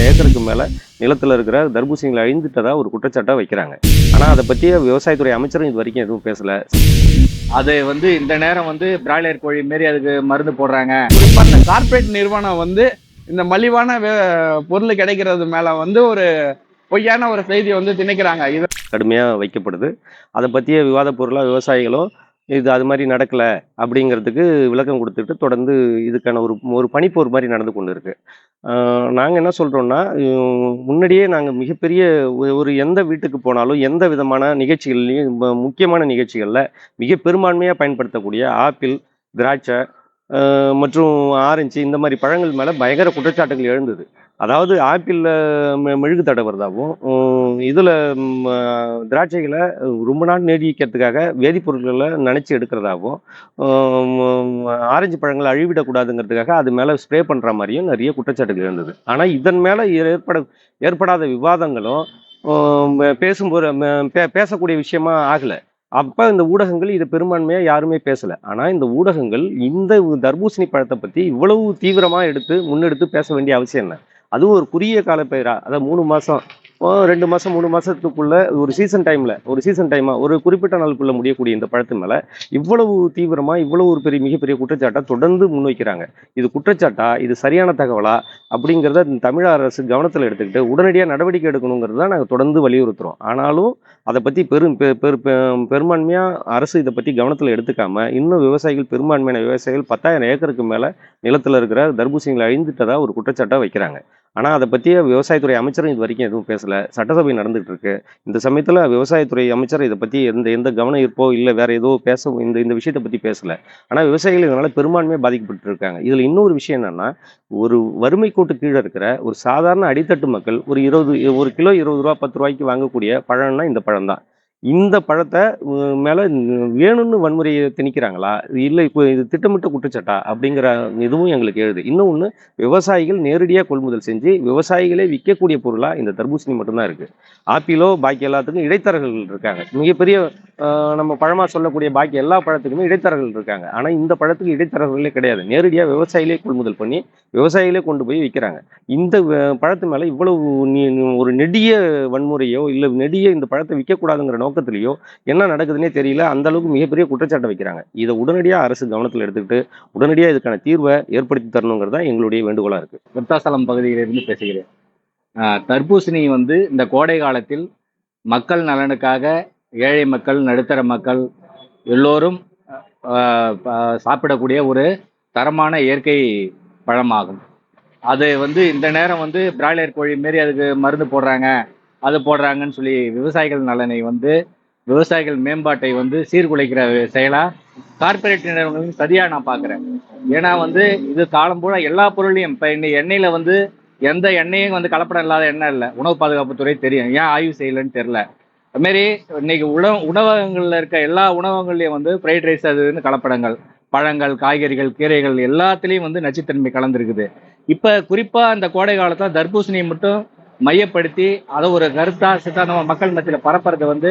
பத்தாயிரம் ஏக்கருக்கு மேல நிலத்துல இருக்கிற தர்பூசணிகளை அழிந்துட்டதா ஒரு குற்றச்சாட்டை வைக்கிறாங்க. ஆனா அதை பத்திய விவசாயத்துறை அமைச்சரும் இது வரைக்கும் எதுவும் பேசல. அது வந்து இந்த நேரம் வந்து பிராய்லர் கோழி மாரி அதுக்கு மருந்து போடுறாங்க. குறிப்பா இந்த கார்ப்பரேட் நிறுவனம் வந்து இந்த மலிவான பொருள் கிடைக்கிறது மேல வந்து ஒரு பொய்யான ஒரு செய்தி வந்து திணிக்கிறாங்க. இது கடுமையா வைக்கப்படுது. அதை பத்திய விவாத பொருளா விவசாயிகளும் இது அது மாதிரி நடக்கல அப்படிங்கிறதுக்கு விளக்கம் கொடுத்துட்டு தொடர்ந்து இதுக்கான ஒரு ஒரு பனிப்போர் மாதிரி நடந்து கொண்டு இருக்கு நாங்கள் என்ன சொல்கிறோன்னா முன்னாடியே நாங்கள் மிகப்பெரிய ஒரு- ஒரு எந்த வீட்டுக்கு போனாலும் எந்த விதமான நிகழ்ச்சிகள்லையும் முக்கியமான நிகழ்ச்சிகளில் மிக பெரும்பான்மையாக பயன்படுத்தக்கூடிய ஆப்பிள் திராட்சை மற்றும் ஆரஞ்சு இந்த மாதிரி பழங்கள் மேலே பயங்கர குற்றச்சாட்டுகள் எழுந்தது. அதாவது ஆப்பிளில் மெழுகு தடவுறதாகவும் இதில் திராட்சைகளை ரொம்ப நாள் நீடிக்கிறதுக்காக வேதிப்பொருட்களை நனைச்சி எடுக்கிறதாகவும் ஆரஞ்சு பழங்களை அழிவிடக்கூடாதுங்கிறதுக்காக அது மேலே ஸ்ப்ரே பண்ணுற மாதிரியும் நிறைய குற்றச்சாட்டுகள் இருந்தது. ஆனால் இதன் மேலே ஏற்பட ஏற்படாத விவாதங்களும் பேசும்போது பேசக்கூடிய விஷயமா ஆகலை. அப்போ இந்த ஊடகங்கள் இதை பெரும்பான்மையாக யாருமே பேசலை. ஆனால் இந்த ஊடகங்கள் இந்த தர்பூசணி பழத்தை பற்றி இவ்வளவு தீவிரமாக எடுத்து முன்னெடுத்து பேச வேண்டிய அவசியம் என்ன? அதுவும் ஒரு குறுகிய கால பயிரா? அதாவது மூணு மாதம் ரெண்டு மாதம் மூணு மாதத்துக்குள்ள ஒரு சீசன் டைமில் ஒரு சீசன் டைமாக ஒரு குறிப்பிட்ட நாளுக்குள்ளே முடியக்கூடிய இந்த பழத்து மேலே இவ்வளவு தீவிரமாக இவ்வளவு ஒரு பெரிய மிகப்பெரிய குற்றச்சாட்டை தொடர்ந்து முன்வைக்கிறாங்க. இது குற்றச்சாட்டா? இது சரியான தகவலா? அப்படிங்கிறத தமிழ் தமிழக அரசு கவனத்தில் எடுத்துக்கிட்டு உடனடியாக நடவடிக்கை எடுக்கணுங்கிறது தான் நாங்கள் தொடர்ந்து வலியுறுத்துகிறோம் ஆனாலும் அதை பற்றி பெரும் பெ- பெரு பெ- பெரும்பான்மையாக அரசு இதை பற்றி கவனத்தில் எடுத்துக்காம இன்னும் விவசாயிகள் பெரும்பான்மையான விவசாயிகள் பத்தாயிரம் ஏக்கருக்கு மேலே நிலத்தில் இருக்கிற தர்பூசணிகளை அழிந்துட்டதாக ஒரு குற்றச்சாட்டாக வைக்கிறாங்க. ஆனால் அதை பற்றிய விவசாயத்துறை அமைச்சரும் இது வரைக்கும் எதுவும் பேசலை. சட்டசபை நடந்துகிட்டு இருக்கு இந்த சமயத்தில் விவசாயத்துறை அமைச்சர் இதை பற்றி எந்த எந்த கவனம் இருப்போ இல்லை வேறு ஏதோ பேச இந்த இந்த விஷயத்தை பற்றி பேசலை. ஆனால் விவசாயிகள் இதனால் பெரும்பான்மையாக பாதிக்கப்பட்டு இருக்காங்க இதில் இன்னொரு விஷயம் என்னென்னா ஒரு வறுமை கோட்டு கீழே இருக்கிற ஒரு சாதாரண அடித்தட்டு மக்கள் ஒரு இருபது ஒரு கிலோ இருபது ரூபா பத்து ரூபாய்க்கு வாங்கக்கூடிய பழம்னா இந்த பழம் தான் இந்த பழத்தை மேலே வேணும்னு வன்முறையை திணிக்கிறாங்களா? இல்லை இப்போ இது திட்டமிட்ட குற்றச்சாட்டா? அப்படிங்கிற இதுவும் எங்களுக்கு எழுது இன்னொன்று விவசாயிகள் நேரடியாக கொள்முதல் செஞ்சு விவசாயிகளே விற்கக்கூடிய பொருளாக இந்த தர்பூசணி மட்டும்தான் இருக்குது ஆப்பிளோ பாக்கி எல்லாத்துக்கும் இடைத்தரகர்கள் இருக்காங்க. மிகப்பெரிய நம்ம பழமாக சொல்லக்கூடிய பாக்கி எல்லா பழத்துக்குமே இடைத்தரகர்கள் இருக்காங்க. ஆனால் இந்த பழத்துக்கு இடைத்தரகர்களே கிடையாது. நேரடியாக விவசாயிகளே கொள்முதல் பண்ணி விவசாயிகளே கொண்டு போய் விற்கிறாங்க இந்த வ- பழத்து மேலே இவ்வளவு நீ- ஒரு நெடிய வன்முறையோ இல்லை நெடிய இந்த பழத்தை விற்கக்கூடாதுங்கிற நோக்கத்திலேயோ என்ன நடக்குதுன்னே தெரியல. அந்த அளவுக்கு மிகப்பெரிய குற்றச்சாட்டை வைக்கிறாங்க. இதை உடனடியாக அரசு கவனத்தில் எடுத்துக்கிட்டு உடனடியாக இதுக்கான தீர்வை ஏற்படுத்தி தரணுங்கிறது தான் எங்களுடைய வேண்டுகோளாக இருக்குது விருத்தாசலம் பகுதியிலிருந்து பேசுகிறேன். தர்பூசணி வந்து இந்த கோடை காலத்தில் மக்கள் நலனுக்காக ஏழை மக்கள் நடுத்தர மக்கள் எல்லோரும் சாப்பிடக்கூடிய ஒரு தரமான இயற்கை பழமாகும். அது வந்து இந்த நேரம் வந்து பிராய்லர் கோழி மாரி அதுக்கு மருந்து போடுறாங்க. அது போடுறாங்கன்னு சொல்லி விவசாயிகள் நலனை வந்து விவசாயிகள் மேம்பாட்டை வந்து சீர்குலைக்கிற செயலா கார்ப்பரேட் நிறுவனங்களும் சரியாக நான் பார்க்குறேன் ஏன்னா வந்து இது காலம் பூரா எல்லா பொருளையும் இப்போ இன்னைக்கு எண்ணெயில வந்து எந்த எண்ணெயும் வந்து கலப்படம் இல்லாத எண்ணெய் இல்லை. உணவு பாதுகாப்புத்துறை தெரியும். ஏன் ஆய்வு செய்யலைன்னு தெரில அதுமாரி இன்னைக்கு உணவு உணவகங்களில் இருக்க எல்லா உணவகங்கள்லையும் வந்து ஃப்ரைட் ரைஸ் அது கலப்படங்கள். பழங்கள் காய்கறிகள் கீரைகள் எல்லாத்துலேயும் வந்து நச்சுத்தன்மை கலந்துருக்குது. இப்போ குறிப்பாக இந்த கோடை காலத்தில் தர்பூசணியை மட்டும் மையப்படுத்தி அதை ஒரு கருத்தா சித்தாந்தமாக மக்கள் மத்தியில் பரப்புறது வந்து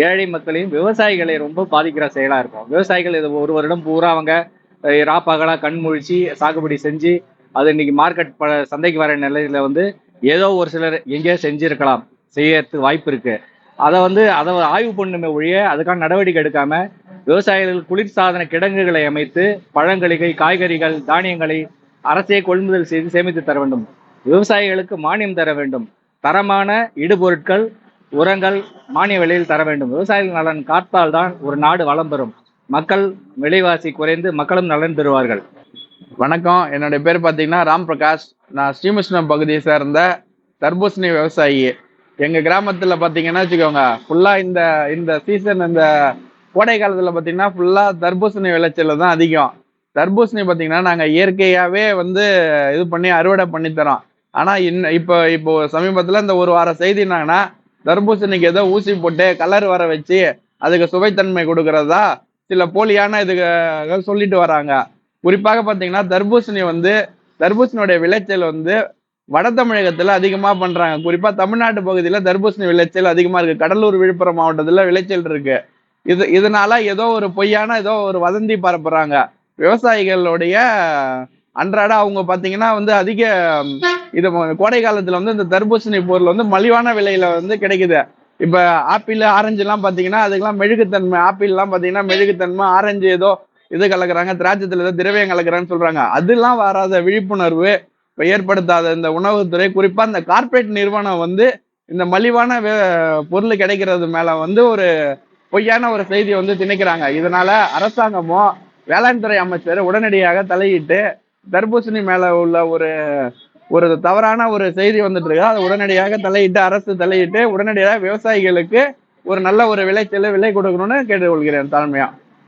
ஏழை மக்களையும் விவசாயிகளை ரொம்ப பாதிக்கிற செயலாக இருக்கும். விவசாயிகள் இது ஒரு வருடம் பூரா அவங்க அஹ், கண் முழிச்சு சாகுபடி செஞ்சு அது இன்னைக்கு மார்க்கெட் ப சந்தைக்கு வர நிலையில வந்து ஏதோ ஒரு சிலர் எங்கேயோ செஞ்சிருக்கலாம். செய்யறதுக்கு வாய்ப்பு இருக்கு. அதை வந்து அதை ஆய்வு பண்ணுமே ஒழிய அதுக்கான நடவடிக்கை எடுக்காம விவசாயிகள் குளிர்சாதன கிடங்குகளை அமைத்து பழங்களிகை காய்கறிகள் தானியங்களை அரசே கொள்முதல் செய்து சேமித்து தர வேண்டும். விவசாயிகளுக்கு மானியம் தர வேண்டும். தரமான இடுபொருட்கள் உரங்கள் மானிய விலையில் தர வேண்டும். விவசாயிகள் நலன் காத்தால்தான் ஒரு நாடு வளம் பெறும். மக்கள் விலைவாசி குறைந்து மக்களும் நலன் பெறுவார்கள். வணக்கம். என்னுடைய பேர் பார்த்தீங்கன்னா ராம் பிரகாஷ். நான் ஸ்ரீமிருஷ்ணம் பகுதியை சேர்ந்த தர்பூசணி விவசாயி. எங்கள் கிராமத்தில் பார்த்தீங்கன்னா வச்சுக்கோங்க ஃபுல்லாக இந்த இந்த சீசன் இந்த கோடை காலத்தில் பார்த்தீங்கன்னா ஃபுல்லாக தர்பூசணி விளைச்சல் தான் அதிகம். தர்பூசணி பார்த்தீங்கன்னா நாங்கள் இயற்கையாகவே வந்து இது பண்ணி அறுவடை பண்ணி தரோம். ஆனால் இன்ன இப்போ இப்போ சமீபத்தில் இந்த ஒரு வார செய்தி என்னங்கன்னா தர்பூசணிக்கு ஏதோ ஊசி போட்டு கலர் வர வச்சு அதுக்கு சுவைத்தன்மை கொடுக்கறதா சில போலியான இதுக்கு சொல்லிட்டு வராங்க. குறிப்பாக பார்த்தீங்கன்னா தர்பூசணி வந்து தர்பூசணியோடைய விளைச்சல் வந்து வட தமிழகத்தில் அதிகமாக பண்ணுறாங்க குறிப்பாக தமிழ்நாட்டு பகுதியில் தர்பூசணி விளைச்சல் அதிகமாக இருக்குது கடலூர் விழுப்புரம் மாவட்டத்தில் விளைச்சல் இருக்குது இது இதனால ஏதோ ஒரு பொய்யான ஏதோ ஒரு வதந்தி பரப்புறாங்க. விவசாயிகளுடைய அன்றாட அவங்க பாத்தீங்கன்னா வந்து அதிக இது கோடை காலத்துல வந்து இந்த தர்பூசணி பொருள் வந்து மலிவான விலையில வந்து கிடைக்குது. இப்ப ஆப்பிள் ஆரஞ்சு எல்லாம் பாத்தீங்கன்னா அதுக்கெல்லாம் மெழுகுத்தன்மை ஆப்பிள் எல்லாம் பாத்தீங்கன்னா மெழுகுத்தன்மை ஆரஞ்சு ஏதோ இது கலக்குறாங்க திராட்சத்துல ஏதோ திரவியம் கலக்குறான்னு சொல்றாங்க. அதெல்லாம் வராத விழிப்புணர்வு ஏற்படுத்தாத இந்த உணவுத்துறை குறிப்பா இந்த கார்ப்பரேட் நிறுவனம் வந்து இந்த மலிவான பொருள் கிடைக்கிறது மேல வந்து ஒரு பொய்யான ஒரு செய்தியை வந்து திணிக்கிறாங்க. இதனால அரசாங்கமும் வேளாண் துறை அமைச்சர் உடனடியாக தலையிட்டு தர்பூசணி மேல உள்ள ஒரு ஒரு தவறான ஒரு செய்தி வந்துட்டு இருக்கு. அதை உடனடியாக தலையிட்டு அரசு தலையிட்டு உடனடியாக விவசாயிகளுக்கு ஒரு நல்ல ஒரு விளைச்சல் விலை கொடுக்கணும்னு கேட்டுக்கொள்கிறேன் தாழ்மையா.